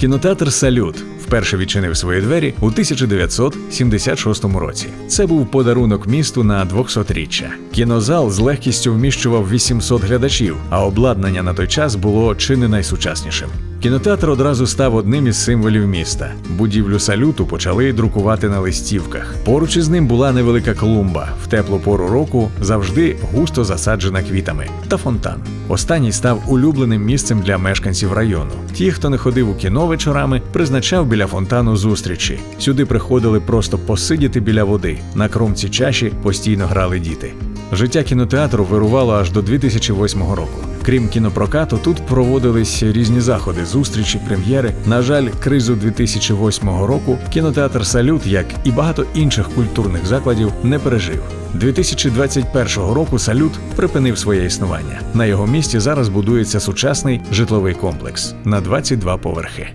Кінотеатр Салют вперше відчинив свої двері у 1976 році. Це був подарунок місту на 200-річчя. Кінозал з легкістю вміщував 800 глядачів, а обладнання на той час було чи не найсучаснішим. Кінотеатр одразу став одним із символів міста. Будівлю салюту почали друкувати на листівках. Поруч із ним була невелика клумба, в теплу пору року завжди густо засаджена квітами, та фонтан. Останній став улюбленим місцем для мешканців району. Ті, хто не ходив у кіно вечорами, призначав біля фонтану зустрічі. Сюди приходили просто посидіти біля води. На кромці чаші постійно грали діти. Життя кінотеатру вирувало аж до 2008 року. Крім кінопрокату, тут проводились різні заходи, зустрічі, прем'єри. На жаль, кризу 2008 року кінотеатр Салют, як і багато інших культурних закладів, не пережив. 2021 року Салют припинив своє існування. На його місці зараз будується сучасний житловий комплекс на 22 поверхи.